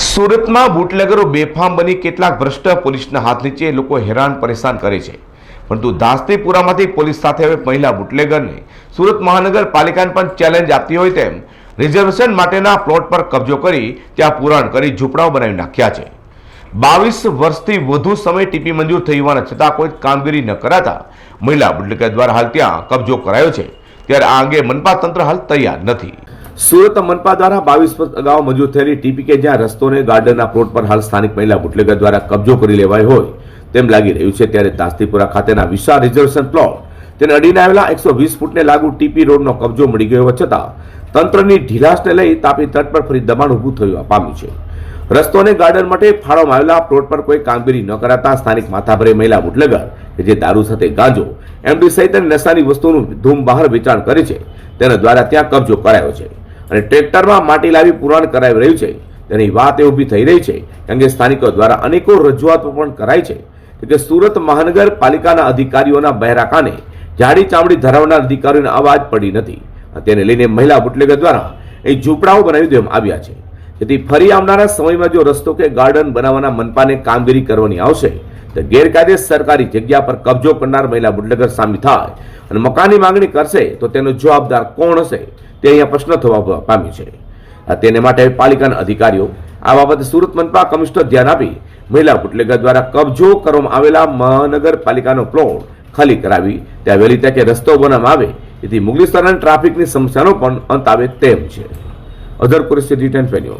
સુરતમાં બુટલેગરો બેફામ બની કેટલાક ભ્રષ્ટ પોલીસના હાથ નીચે લોકો હેરાન પરેશાન કરે છે. પરંતુ દાસ્તીપુરામાંથી પોલીસ સાથે હવે મહિલા બુટલેગરને સુરત મહાનગરપાલિકાને પણ ચેલેન્જ આપતી હોય તેમ રિઝર્વેશન માટેના પ્લોટ પર કબજો કરી ત્યાં પુરાણ કરી ઝૂંપડાઓ બનાવી નાખ્યા છે. બાવીસ વર્ષથી વધુ સમય ટીપી મંજૂર થઈ હોવાના છતાં કોઈ કામગીરી ન કરાતા મહિલા બુટલેગર દ્વારા હાલ ત્યાં કબજો કરાયો છે. ત્યારે આ અંગે મનપા તંત્ર હાલ તૈયાર નથી. સુરત મનપા દ્વારા બાવીસ વર્ષ અગાઉ મંજૂર થયેલી ટીપીકે જ્યાં રસ્તોને ગાર્ડનના પ્લોટ પર હાલ સ્થાનિક મહિલા બુટલેગર દ્વારા કબજો કરી લેવાય હોય તેમ લાગી રહ્યું છે, ત્યારે તાસ્તીપુરા ખાતેના વિશાળ રિઝર્વેશન પ્લોટ તેને અડીને આવેલા એકસો વીસ ફૂટને લાગુ ટીપી રોડનો કબજો મળી ગયો છતાં તંત્રની ઢીલાશને લઈ તાપી તટ પર ફરી દબાણ ઊભું થયું પામ્યું છે. રસ્તો અને ગાર્ડન માટે ફાળવામાં આવેલા પ્લોટ પર કોઈ કામગીરી ન કરાતા સ્થાનિક માથાભરે મહિલા બુટલેગર કે જે દારૂ સાથે ગાંજો, એમડી સહિત નશાની વસ્તુનું ધૂમ બહાર વેચાણ કરે છે, તેના દ્વારા ત્યાં કબજો કરાયો છે. અને ટ્રેક્ટરમાં માટી લાવી પુરાણ કરાવી રહ્યું છે. તેની વાત એ ઊભી થઈ રહી છે કારણ કે સ્થાનિકો દ્વારા અનેકો રજૂઆતો પણ કરાઈ છે. કે સુરત મહાનગરપાલિકાના અધિકારીઓના બહેરા કાને જાડી ચામડી ધરાવનાર અધિકારીઓને અવાજ પડી નથી. તેને લઈને મહિલા બુટલેગર દ્વારા એ ઝૂંપડાઓ બનાવી દેવામાં આવ્યા છે. જેથી ફરી આવનારા સમયમાં જો રસ્તો કે ગાર્ડન બનાવવાના મનપાને કામગીરી કરવાની આવશે, તો ગેરકાયદે સરકારી જગ્યા પર કબજો કરનાર મહિલા બુટલેગર સામે થાય અને મકાનની માંગણી કરશે તો તેનો જવાબદાર કોણ હશે, તે અહીંયા પ્રશ્ન થવા પામ્યું છે. તેને માટે પાલિકાના અધિકારીઓ આ બાબતે સુરત મનપા કમિશનર ધ્યાન આપી મહિલા બુટલેગર દ્વારા કબજો કરવામાં આવેલા મહાનગરપાલિકાનો પ્લોટ ખાલી કરાવી ત્યાં વહેલી તકે રસ્તો બનાવવામાં આવે જેથી મુગલિસ્તાન ટ્રાફિકની સમસ્યાનો પણ અંત આવે તેમ છે. અધર કુરેશી રિટર્ન વેન્યુ